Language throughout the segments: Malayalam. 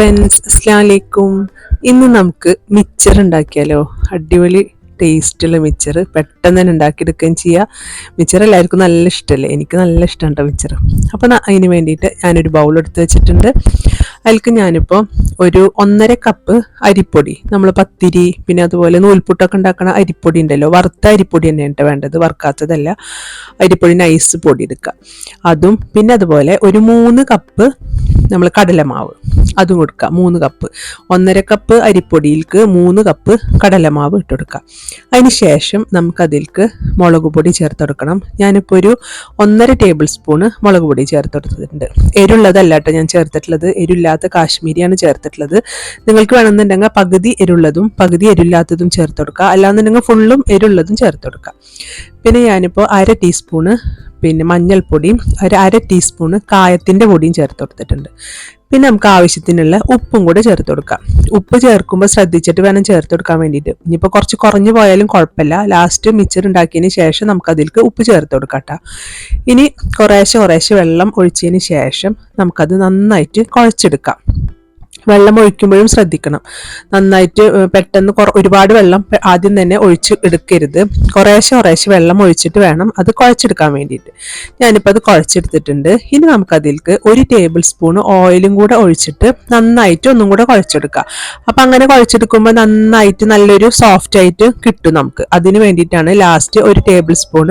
ഫ്രണ്ട്സ് അസ്സാം വലൈക്കും ഇന്ന് നമുക്ക് മിച്ചർ ഉണ്ടാക്കിയാലോ? അടിപൊളി ടേസ്റ്റുള്ള മിച്ചർ പെട്ടെന്ന് തന്നെ ഉണ്ടാക്കിയെടുക്കുകയും ചെയ്യുക മിച്ചർ എല്ലാവർക്കും നല്ല ഇഷ്ടമല്ലേ എനിക്ക് നല്ല ഇഷ്ടമാണ് കേട്ടോ മിച്ചർ അപ്പോൾ അതിന് വേണ്ടിയിട്ട് ഞാനൊരു ബൗൾ എടുത്ത് വെച്ചിട്ടുണ്ട്. അതിൽക്ക് ഞാനിപ്പോൾ ഒരു ഒന്നര കപ്പ് അരിപ്പൊടി നമ്മൾ പത്തിരി പിന്നെ അതുപോലെ നൂൽപുട്ടൊക്കെ ഉണ്ടാക്കണ അരിപ്പൊടി ഉണ്ടല്ലോ? വറുത്ത അരിപ്പൊടി തന്നെയാണ് വേണ്ടത്. വറുക്കാത്തതല്ല. അരിപ്പൊടി നൈസ് പൊടി എടുക്കുക. അതും പിന്നെ അതുപോലെ ഒരു മൂന്ന് കപ്പ് നമ്മൾ കടലമാവ് അതും കൊടുക്കുക. മൂന്ന് കപ്പ് ഒന്നര കപ്പ് അരിപ്പൊടിയിൽക്ക് മൂന്ന് കപ്പ് കടലമാവ് ഇട്ട് കൊടുക്കുക. അതിന് ശേഷം നമുക്കതിൽക്ക് മുളക് പൊടി ചേർത്ത് കൊടുക്കണം. ഞാനിപ്പോൾ ഒരു ഒന്നര ടേബിൾ സ്പൂണ് മുളക് പൊടി ചേർത്ത് കൊടുത്തിട്ടുണ്ട്. എരുള്ളതല്ല കേട്ടോ ഞാൻ ചേർത്തിട്ടുള്ളത്. എരുല്ലാത്ത കാശ്മീരിയാണ് ചേർത്തിട്ടുള്ളത്. നിങ്ങൾക്ക് വേണമെന്നുണ്ടെങ്കിൽ പകുതി എരുള്ളതും പകുതി എരുല്ലാത്തതും ചേർത്ത് കൊടുക്കുക. അല്ലാന്നുണ്ടെങ്കിൽ ഫുള്ളും എരുള്ളതും ചേർത്ത് കൊടുക്കുക. പിന്നെ ഞാനിപ്പോൾ അര ടീസ്പൂണ് പിന്നെ മഞ്ഞൾപ്പൊടിയും ഒരു അര ടീസ്പൂണ് കായത്തിന്റെ പൊടിയും ചേർത്ത് കൊടുത്തിട്ടുണ്ട്. പിന്നെ നമുക്ക് ആവശ്യത്തിനുള്ള ഉപ്പും കൂടെ ചേർത്ത് കൊടുക്കാം. ഉപ്പ് ചേർക്കുമ്പോൾ ശ്രദ്ധിച്ചിട്ട് വേണം ചേർത്ത് കൊടുക്കാൻ വേണ്ടിയിട്ട്. ഇനിയിപ്പോൾ കുറച്ച് കുറഞ്ഞു പോയാലും കുഴപ്പമില്ല. ലാസ്റ്റ് മിച്ചർ ഉണ്ടാക്കിയതിന് ശേഷം നമുക്ക് അതിലേക്ക് ഉപ്പ് ചേർത്ത് കൊടുക്കാം ഇനി കുറേശ്ശെ കുറേശ്ശെ വെള്ളം ഒഴിച്ചതിന് ശേഷം നമുക്കത് നന്നായിട്ട് കുഴച്ചെടുക്കാം. വെള്ളം ഒഴിക്കുമ്പോഴും ശ്രദ്ധിക്കണം. നന്നായിട്ട് പെട്ടെന്ന് ഒരുപാട് വെള്ളം ആദ്യം തന്നെ ഒഴിച്ച് എടുക്കരുത്. കുറേശ്ശെ കുറേശ്ശെ വെള്ളം ഒഴിച്ചിട്ട് വേണം അത് കുഴച്ചെടുക്കാൻ വേണ്ടിയിട്ട്. ഞാനിപ്പോൾ അത് കുഴച്ചെടുത്തിട്ടുണ്ട്. ഇനി നമുക്കതിലേക്ക് ഒരു ടേബിൾ സ്പൂൺ ഓയിലും കൂടെ ഒഴിച്ചിട്ട് നന്നായിട്ട് ഒന്നും കൂടെ കുഴച്ചെടുക്കുക അപ്പം അങ്ങനെ കുഴച്ചെടുക്കുമ്പോൾ നന്നായിട്ട് നല്ലൊരു സോഫ്റ്റ് ആയിട്ട് കിട്ടും നമുക്ക്. അതിന് വേണ്ടിയിട്ടാണ് ലാസ്റ്റ് ഒരു ടേബിൾ സ്പൂൺ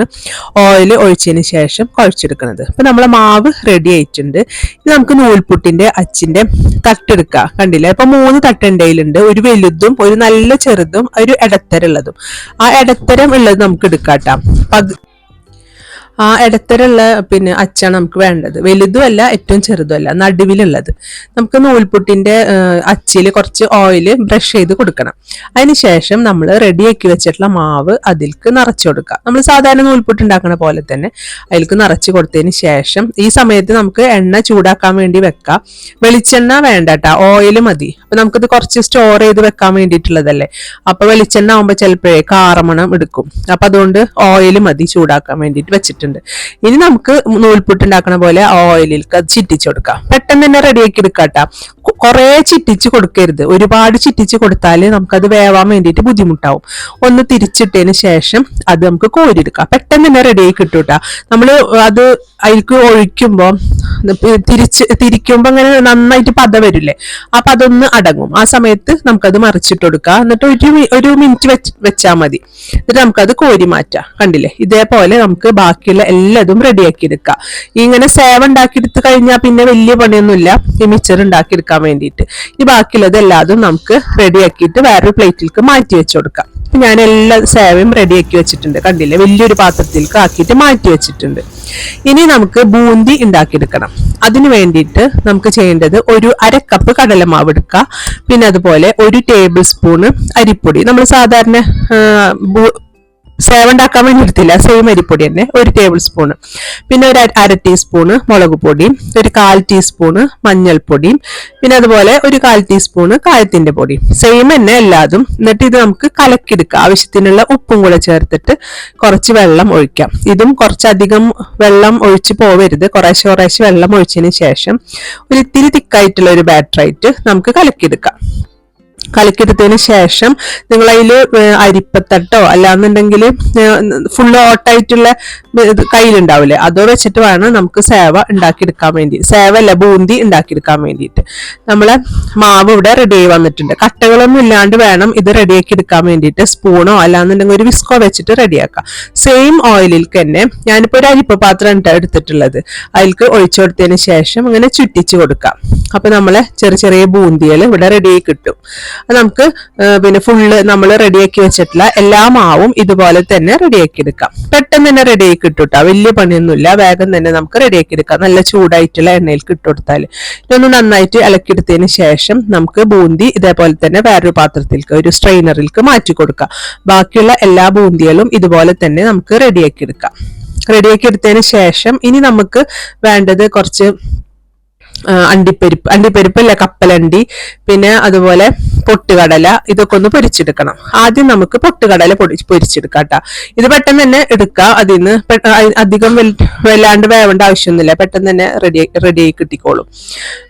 ഓയിൽ ഒഴിച്ചതിന് ശേഷം കുഴച്ചെടുക്കുന്നത് അപ്പം നമ്മളെ മാവ് റെഡി ആയിട്ടുണ്ട്. ഇനി നമുക്ക് നൂൽപുട്ടിന്റെ അച്ചിന്റെ തട്ടെടുക്കുക കണ്ടില്ലേ അപ്പൊ മൂന്ന് തട്ടണ്ടയിലുണ്ട്. ഒരു വലുതും ഒരു നല്ല ചെറുതും ഒരു ഇടത്തരം ഉള്ളതും ആ ഇടത്തരം ഉള്ളത് നമുക്ക് എടുക്കാട്ടാം. ആ ഇടത്തരമുള്ള പിന്നെ അച്ചാണ് നമുക്ക് വേണ്ടത്. വലുതുമല്ല ഏറ്റവും ചെറുതുമല്ല. നടുവിലുള്ളത്. നമുക്ക് നൂൽപുട്ടിന്റെ അച്ചിൽ കുറച്ച് ഓയിൽ ബ്രഷ് ചെയ്ത് കൊടുക്കണം. അതിനുശേഷം നമ്മൾ റെഡിയാക്കി വെച്ചിട്ടുള്ള മാവ് അതിൽക്ക് നിറച്ചു കൊടുക്കുക. നമ്മൾ സാധാരണ നൂൽപുട്ട് ഉണ്ടാക്കുന്ന പോലെ തന്നെ അതിൽക്ക് നിറച്ച് കൊടുത്തതിന് ശേഷം ഈ സമയത്ത് നമുക്ക് എണ്ണ ചൂടാക്കാൻ വേണ്ടി വെക്കാം. വെളിച്ചെണ്ണ വേണ്ട കേട്ടോ ഓയിൽ മതി. അപ്പൊ നമുക്കിത് കുറച്ച് സ്റ്റോർ ചെയ്ത് വെക്കാൻ വേണ്ടിയിട്ടുള്ളതല്ലേ. അപ്പോൾ വെളിച്ചെണ്ണ ആകുമ്പോൾ ചിലപ്പോഴേ കാറമണം എടുക്കും. അപ്പൊ അതുകൊണ്ട് ഓയിൽ മതി ചൂടാക്കാൻ വേണ്ടിയിട്ട് വെച്ചിട്ടുണ്ട്. വെച്ചിട്ടുണ്ട്. ഇനി നമുക്ക് നൂൽപുട്ട് ഉണ്ടാക്കണ പോലെ ഓയിലിൽ അത് ചിറ്റിച്ചു കൊടുക്കാം. പെട്ടെന്ന് തന്നെ റെഡിയാക്കി എടുക്കാട്ടാ. കുറെ ചിറ്റിച്ച് കൊടുക്കരുത്. ഒരുപാട് ചിറ്റിച്ച് കൊടുത്താൽ നമുക്കത് വേവാൻ വേണ്ടിയിട്ട് ബുദ്ധിമുട്ടാവും. ഒന്ന് തിരിച്ചിട്ടതിന് ശേഷം അത് നമുക്ക് കോരിയെടുക്കാം. പെട്ടെന്ന് തന്നെ റെഡിയായി കിട്ടൂട്ടാ. നമ്മൾ അത് അതിലേക്ക് ഒഴിക്കുമ്പോൾ തിരിച്ച് തിരിക്കുമ്പോൾ അങ്ങനെ നന്നായിട്ട് പത വരില്ലേ? അപ്പൊ അതൊന്ന് അടങ്ങും. ആ സമയത്ത് നമുക്കത് മറിച്ചിട്ട് കൊടുക്കാം. എന്നിട്ട് ഒരു ഒരു മിനിറ്റ് വെച്ച് വെച്ചാൽ മതി. എന്നിട്ട് നമുക്കത് കോരി മാറ്റാം. കണ്ടില്ലേ? ഇതേപോലെ നമുക്ക് ബാക്കിയുള്ള എല്ലാതും റെഡിയാക്കി എടുക്കുക ഇങ്ങനെ സേവ ഉണ്ടാക്കി എടുത്ത് കഴിഞ്ഞാൽ പിന്നെ വലിയ പണിയൊന്നുമില്ല. ഈ മിച്ചർ ഉണ്ടാക്കി എടുക്കാൻ വേണ്ടിയിട്ട്. ഈ ബാക്കിയുള്ളത് എല്ലാതും നമുക്ക് റെഡിയാക്കിയിട്ട് വേറൊരു പ്ലേറ്റിലേക്ക് മാറ്റി വെച്ച് കൊടുക്കാം ഞാൻ എല്ലാ സേവയും റെഡിയാക്കി വെച്ചിട്ടുണ്ട്. കണ്ടില്ലേ? വലിയൊരു പാത്രത്തിലേക്ക് ആക്കിയിട്ട് മാറ്റി വെച്ചിട്ടുണ്ട്. ഇനി നമുക്ക് ബൂന്തി ഉണ്ടാക്കിയെടുക്കണം. അതിന് വേണ്ടിയിട്ട് നമുക്ക് ചെയ്യേണ്ടത് ഒരു അര കപ്പ് കടലമാവ് എടുക്കുക പിന്നെ അതുപോലെ ഒരു ടേബിൾ സ്പൂണ് അരിപ്പൊടി. നമ്മൾ സാധാരണ സേവ ഉണ്ടാക്കാൻ വേണ്ടി എടുത്തില്ല. സെയിം അരിപ്പൊടി തന്നെ. ഒരു ടേബിൾ സ്പൂൺ പിന്നെ ഒരു അര ടീസ്പൂണ് മുളക് പൊടിയും ഒരു കാൽ ടീസ്പൂണ് മഞ്ഞൾപ്പൊടിയും പിന്നെ അതുപോലെ ഒരു കാൽ ടീസ്പൂണ് കായത്തിന്റെ പൊടിയും സെയിം തന്നെ എല്ലാതും. എന്നിട്ട് ഇത് നമുക്ക് കലക്കിയെടുക്കാം. ആവശ്യത്തിനുള്ള ഉപ്പും കൂടെ ചേർത്തിട്ട് കുറച്ച് വെള്ളം ഒഴിക്കാം. ഇതും കുറച്ചധികം വെള്ളം ഒഴിച്ച് പോവരുത്. കുറേശ്ശെ കുറേശ്ശെ വെള്ളം ഒഴിച്ചതിന് ശേഷം ഒരു ഇത്തിരി തിക്കായിട്ടുള്ള ഒരു ബാറ്ററായിട്ട് നമുക്ക് കലക്കിയെടുക്കാം. കലക്കിയെടുത്തതിന് ശേഷം നിങ്ങൾ അതിൽ അരിപ്പത്തട്ടോ അല്ലാന്നുണ്ടെങ്കിൽ ഫുള്ള് ഓട്ടായിട്ടുള്ള കയ്യിലുണ്ടാവില്ലേ? അതോ വെച്ചിട്ട് വേണം നമുക്ക് സേവ ഉണ്ടാക്കിയെടുക്കാൻ വേണ്ടി. സേവ അല്ല ബൂന്തി ഉണ്ടാക്കിയെടുക്കാൻ വേണ്ടിയിട്ട്. നമ്മളെ മാവ് ഇവിടെ റെഡി ആയി വന്നിട്ടുണ്ട്. കട്ടകളൊന്നും ഇല്ലാണ്ട് വേണം ഇത് റെഡിയാക്കി എടുക്കാൻ വേണ്ടിയിട്ട്. സ്പൂണോ അല്ലാന്നുണ്ടെങ്കിൽ ഒരു വിസ്കോ വെച്ചിട്ട് റെഡിയാക്കാം സെയിം ഓയിലിൽ തന്നെ ഞാനിപ്പോൾ ഒരു അരിപ്പ പാത്രം എടുത്തിട്ടുള്ളത്. അതിൽക്ക് ഒഴിച്ചു കൊടുത്തതിന് ശേഷം ഇങ്ങനെ ചുറ്റിച്ച് കൊടുക്കാം. അപ്പൊ നമ്മളെ ചെറിയ ചെറിയ ബൂന്തികൾ ഇവിടെ റെഡിയായി കിട്ടും. നമുക്ക് പിന്നെ ഫുള്ള് നമ്മൾ റെഡിയാക്കി വെച്ചിട്ടുള്ള എല്ലാ മാവും ഇതുപോലെ തന്നെ റെഡിയാക്കി എടുക്കാം. പെട്ടെന്ന് തന്നെ റെഡിയാക്കി ഇട്ടുട്ടാ വലിയ പണിയൊന്നുമില്ല. വേഗം തന്നെ നമുക്ക് റെഡിയാക്കി എടുക്കാം. നല്ല ചൂടായിട്ടുള്ള എണ്ണയിൽ കിട്ടുകൊടുത്താൽ ഇതൊന്ന് നന്നായിട്ട് ഇളക്കിയെടുത്തതിന് ശേഷം നമുക്ക് ബൂന്തി ഇതേപോലെ തന്നെ വേറൊരു പാത്രത്തിലേക്ക് ഒരു സ്ട്രെയിനറിലേക്ക് മാറ്റി കൊടുക്കാം. ബാക്കിയുള്ള എല്ലാ ബൂന്തികളും ഇതുപോലെ തന്നെ നമുക്ക് റെഡിയാക്കി എടുക്കാം. റെഡിയാക്കി എടുത്തതിന് ശേഷം ഇനി നമുക്ക് വേണ്ടത് കുറച്ച് അണ്ടിപ്പരിപ്പ് അണ്ടിപ്പരിപ്പല്ല കപ്പലണ്ടി പിന്നെ അതുപോലെ പൊട്ടുകടല ഇതൊക്കെ ഒന്ന് പൊരിച്ചെടുക്കണം. ആദ്യം നമുക്ക് പൊട്ടുകടല പൊടി പൊരിച്ചെടുക്കാം കേട്ടോ ഇത് പെട്ടെന്ന് തന്നെ എടുക്കാം അതിൽ നിന്ന് അധികം വല്ലാണ്ട് വേവേണ്ട ആവശ്യമൊന്നുമില്ല. പെട്ടെന്ന് തന്നെ റെഡി റെഡി ആയി കിട്ടിക്കോളും.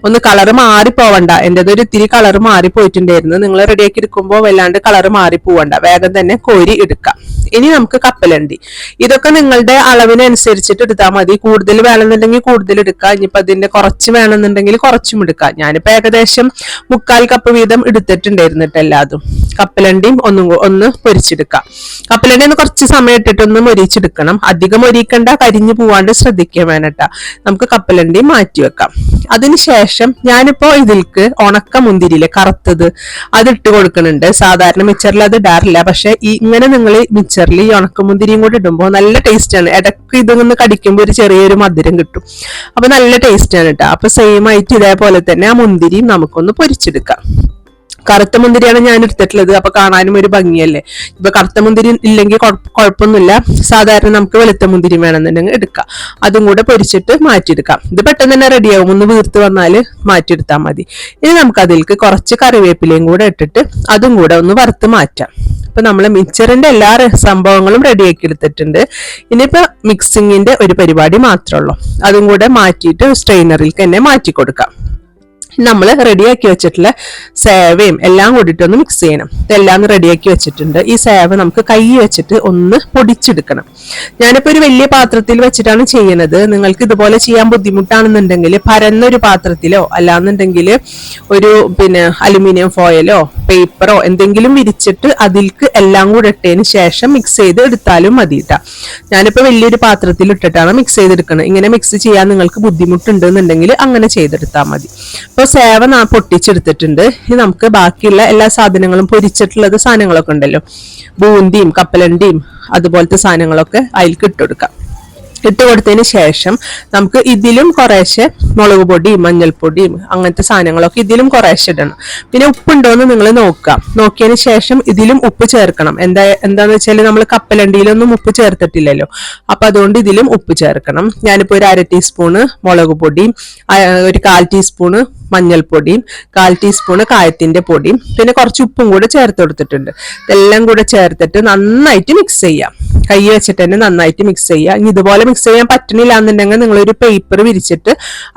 ഒന്ന് കളറ് മാറി പോവണ്ട എന്റെത് ഒരു ഇത്തിരി കളറ് മാറി പോയിട്ടുണ്ടായിരുന്നു നിങ്ങൾ റെഡിയാക്കി എടുക്കുമ്പോൾ വല്ലാണ്ട് കളറ് മാറി പോവണ്ട വേഗം തന്നെ കോരി എടുക്കാം. ഇനി നമുക്ക് കപ്പലണ്ടി. ഇതൊക്കെ നിങ്ങളുടെ അളവിനനുസരിച്ചിട്ട് എടുത്താൽ മതി. കൂടുതൽ വേണമെന്നുണ്ടെങ്കിൽ കൂടുതൽ എടുക്കാം. ഇനിയിപ്പോൾ അതിന്റെ കുറച്ച് വേണമെന്നുണ്ടെങ്കിൽ കുറച്ചും എടുക്കാം. ഞാനിപ്പോ ഏകദേശം മുക്കാൽ കപ്പ് വീതം എടുത്തിട്ടുണ്ടായിരുന്നു ട്ടോ എല്ലാതും. കപ്പലണ്ടിയും ഒന്നും ഒന്ന് പൊരിച്ചെടുക്കാം. കപ്പലണ്ടി ഒന്ന് കുറച്ച് സമയം ഇട്ടിട്ട് ഒന്ന് മൊരിച്ചെടുക്കണം. അധികം മൊരിക്കണ്ട കരിഞ്ഞു പോവാണ്ട് ശ്രദ്ധിക്കാൻ വേണട്ട നമുക്ക് കപ്പലണ്ടി മാറ്റി വെക്കാം. അതിനുശേഷം ഞാനിപ്പോ ഇതിൽക്ക് ഉണക്ക മുന്തിരിയിലെ കറുത്തത് അത് ഇട്ട് കൊടുക്കുന്നുണ്ട്. സാധാരണ മിച്ചറിൽ അത് ഇടാറില്ല. പക്ഷെ ഈ ഇങ്ങനെ നിങ്ങൾ മിച്ചറിൽ ഈ ഉണക്ക മുന്തിരിയും കൂടെ ഇടുമ്പോൾ നല്ല ടേസ്റ്റ് ആണ്. ഇടയ്ക്ക് ഇതൊന്ന് കടിക്കുമ്പോൾ ഒരു ചെറിയൊരു മധുരം കിട്ടും. അപ്പൊ നല്ല ടേസ്റ്റ് ആണ് കേട്ടോ അപ്പൊ ആയിട്ട് ഇതേപോലെ തന്നെ ആ മുന്തിരിയും നമുക്കൊന്ന് പൊരിച്ചെടുക്കാം. കറുത്ത മുന്തിരിയാണ് ഞാൻ എടുത്തിട്ടുള്ളത് അപ്പൊ കാണാനും ഒരു ഭംഗിയല്ലേ? ഇപ്പൊ കറുത്ത മുന്തിരി ഇല്ലെങ്കിൽ കുഴപ്പ- കുഴപ്പമൊന്നുമില്ല സാധാരണ നമുക്ക് വെളുത്ത മുന്തിരി വേണമെന്നുണ്ടെങ്കിൽ എടുക്കാം. അതും കൂടെ പൊരിച്ചിട്ട് മാറ്റിയെടുക്കാം. ഇത് പെട്ടെന്ന് തന്നെ റെഡിയാവും ഒന്ന് വീർത്ത് വന്നാൽ മാറ്റിയെടുത്താൽ മതി. ഇനി നമുക്ക് അതിലേക്ക് കുറച്ച് കറിവേപ്പിലയും കൂടെ ഇട്ടിട്ട് അതും കൂടെ ഒന്ന് വറുത്ത് മാറ്റാം. ഇപ്പൊ നമ്മൾ മിക്സറിന്റെ എല്ലാ സംഭവങ്ങളും റെഡിയാക്കി എടുത്തിട്ടുണ്ട്. ഇനിയിപ്പോ മിക്സിങ്ങിന്റെ ഒരു പരിപാടി മാത്രമേ ഉള്ളൂ. അതും കൂടെ മാറ്റിയിട്ട് സ്ട്രെയിനറിലേക്ക് തന്നെ മാറ്റി കൊടുക്കാം. നമ്മൾ റെഡിയാക്കി വെച്ചിട്ടുള്ള സേവയും എല്ലാം കൂടിയിട്ട് ഒന്ന് മിക്സ് ചെയ്യണം. ഇതെല്ലാം റെഡിയാക്കി വെച്ചിട്ടുണ്ട്. ഈ സേവ നമുക്ക് കൈ വെച്ചിട്ട് ഒന്ന് പൊടിച്ചെടുക്കണം. ഞാനിപ്പോൾ ഒരു വലിയ പാത്രത്തിൽ വെച്ചിട്ടാണ് ചെയ്യുന്നത്. നിങ്ങൾക്ക് ഇതുപോലെ ചെയ്യാൻ ബുദ്ധിമുട്ടാണെന്നുണ്ടെങ്കിൽ പരന്നൊരു പാത്രത്തിലോ അല്ലാന്നുണ്ടെങ്കിൽ ഒരു പിന്നെ അലുമിനിയം ഫോയിലോ പേപ്പറോ എന്തെങ്കിലും വിരിച്ചിട്ട് അതിൽക്ക് എല്ലാം കൂടെ ഇട്ടതിന് ശേഷം മിക്സ് ചെയ്ത് എടുത്താലും മതി കേട്ടോ ഞാനിപ്പോൾ വലിയൊരു പാത്രത്തിൽ ഇട്ടിട്ടാണ് മിക്സ് ചെയ്തെടുക്കുന്നത് ഇങ്ങനെ മിക്സ് ചെയ്യാൻ നിങ്ങൾക്ക് ബുദ്ധിമുട്ടുണ്ടെന്നുണ്ടെങ്കിൽ അങ്ങനെ ചെയ്തെടുത്താൽ മതി. സേവ നാ പൊട്ടിച്ചെടുത്തിട്ടുണ്ട്. ഇനി നമുക്ക് ബാക്കിയുള്ള എല്ലാ സാധനങ്ങളും പൊരിച്ചിട്ടുള്ളത് സാധനങ്ങളൊക്കെ ഉണ്ടല്ലോ. ബൂന്തിയും കപ്പലണ്ടിയും അതുപോലത്തെ സാധനങ്ങളൊക്കെ അതിലേക്ക് ഇട്ടുകൊടുക്കാം ഇട്ട് കൊടുത്തതിന് ശേഷം നമുക്ക് ഇതിലും കുറേശ്ശെ മുളക് പൊടിയും മഞ്ഞൾപ്പൊടിയും അങ്ങനത്തെ സാധനങ്ങളൊക്കെ ഇതിലും കുറേശ്ശെ ഇടണം. പിന്നെ ഉപ്പുണ്ടോയെന്ന് നിങ്ങൾ നോക്കുക. നോക്കിയതിന് ശേഷം ഇതിലും ഉപ്പ് ചേർക്കണം. എന്താ എന്താന്ന് വെച്ചാൽ നമ്മൾ കപ്പലണ്ടിയിലൊന്നും ഉപ്പ് ചേർത്തിട്ടില്ലല്ലോ. അപ്പൊ അതുകൊണ്ട് ഇതിലും ഉപ്പ് ചേർക്കണം. ഞാനിപ്പോൾ ഒരു അര ടീസ്പൂണ് മുളക് പൊടിയും ഒരു കാൽ ടീസ്പൂണ് മഞ്ഞൾപ്പൊടിയും കാൽ ടീസ്പൂണ് കായത്തിന്റെ പൊടിയും പിന്നെ കുറച്ച് ഉപ്പും കൂടെ ചേർത്ത് കൊടുത്തിട്ടുണ്ട്. ഇതെല്ലാം കൂടെ ചേർത്തിട്ട് നന്നായിട്ട് മിക്സ് ചെയ്യാം. കൈ വെച്ചിട്ട് തന്നെ നന്നായിട്ട് മിക്സ് ചെയ്യാം. ഇനി ഇതുപോലെ മിക്സ് ചെയ്യാൻ പറ്റണില്ല എന്നുണ്ടെങ്കിൽ നിങ്ങൾ ഒരു പേപ്പർ വിരിച്ചിട്ട്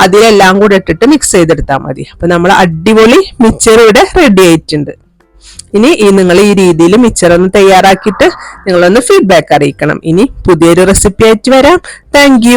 അതിലെല്ലാം കൂടെ ഇട്ടിട്ട് മിക്സ് ചെയ്തെടുത്താൽ മതി. അപ്പൊ നമ്മൾ അടിപൊളി മിച്ചർ ഇവിടെ റെഡി ആയിട്ടുണ്ട്. ഇനി ഈ നിങ്ങൾ ഈ രീതിയിൽ മിച്ചർ ഒന്ന് തയ്യാറാക്കിയിട്ട് നിങ്ങളൊന്ന് ഫീഡ്ബാക്ക് അറിയിക്കണം. ഇനി പുതിയൊരു റെസിപ്പി ആയിട്ട് വരാം. താങ്ക്